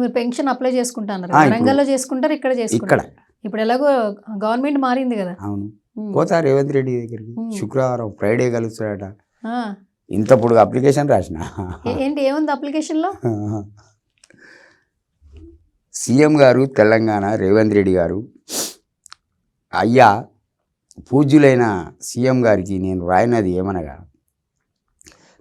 ఇప్పుడు మీరు pension apply ఇప్పుడు- వరంగల్లో చేసుకుంటారు ఇక్కడ ఇక్కడ. చేసుకుంటారు ఇప్పుడు ఎలాగో గవర్నమెంట్ మారింది కదా. అవును. ఉమ్. పోతా రేవంత్ రెడ్డి దగ్గరికి. శుక్రవారం ఫ్రైడే కలుస్తాడట. ఆ. ఇంత పొడుగు అప్లికేషన్ రాసిన. ఏ- ఏంటి ఏముంది అప్లికేషన్లో సీఎం గారు తెలంగాణ రేవంత్ రెడ్డి గారు అయ్యా పూజ్యులైన సీఎం గారికి నేను రాయినది ఏమనగా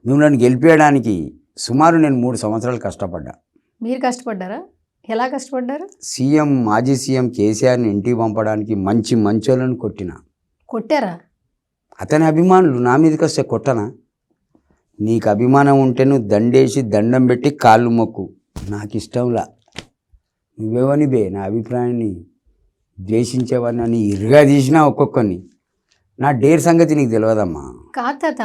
మిమ్మల్ని గెలిపేయడానికి సుమారు నేను మూడు సంవత్సరాలు కష్టపడ్డా. మీరు కష్టపడ్డారా? ఎలా కష్టపడ్డారు? సీఎం మాజీ సీఎం కేసీఆర్ని ఇంటికి పంపడానికి మంచి మంచోళ్ళని కొట్టిన. కొట్టారా? అతని అభిమానులు నా మీదకి వస్తే కొట్టనా? నీకు అభిమానం ఉంటే నువ్వు దండేసి దండం పెట్టి కాళ్ళు మొక్కు. నాకు ఇష్టంలా. నువ్వెవని బే? నా అభిప్రాయాన్ని ద్వేషించేవాడిని అని ఇరుగా తీసినా ఒక్కొక్కరిని. నా డేర్ సంగతి నీకు తెలియదమ్మా కాదు తాత.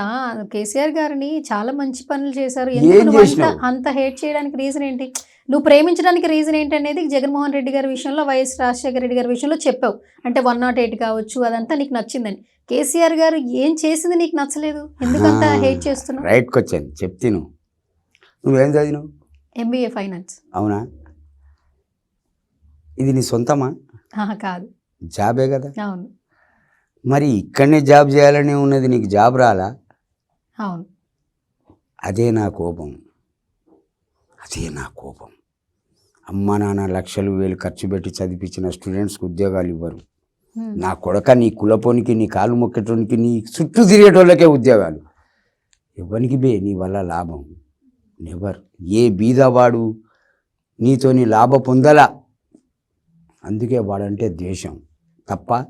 కేసీఆర్ గారిని చాలా మంచి పనులు చేశారు. ఎందుకు నువ్వు అంత హేట్ చేయడానికి రీజన్ ఏంటి? నువ్వు ప్రేమించడానికి రీజన్ ఏంటి అనేది జగన్మోహన్ రెడ్డి గారి విషయంలో వైఎస్ రాజశేఖర రెడ్డి గారి విషయంలో చెప్పావు. అంటే వన్ నాట్ ఎయిట్ కావచ్చు అదంతా నీకు నచ్చిందని. కేసీఆర్ గారు ఏం చేసింది నీకు నచ్చలేదు? ఎందుకంత హేట్ చేస్తున్నావు? రైట్కి వచ్చాను. చెప్తాను నువ్వేం. చదివినావు? ఎంబీఏ ఫైనాన్స్ అవునా? ఇది నీ సొంతమా? కాదు. జాబే కదా? అవును. మరి ఇక్కడనే జాబ్ చేయాలని ఉన్నది నీకు జాబ్ రాలా? అవును. అదే నా కోపం. అదే నా కోపం. అమ్మ నాన్న లక్షలు వేలు ఖర్చు పెట్టి చదివించిన స్టూడెంట్స్కి ఉద్యోగాలు ఇవ్వరు. నా కొడక నీ కులపోనికి నీ కాలు మొక్కేటోనికి నీ చుట్టూ తిరిగేటోళ్ళకే ఉద్యోగాలు. ఎవరికి బే నీ వల్ల లాభం? నెవర్. ఏ బీదవాడు నీతోని లాభ పొందలా? అందుకే వాడంటే ద్వేషం. తప్ప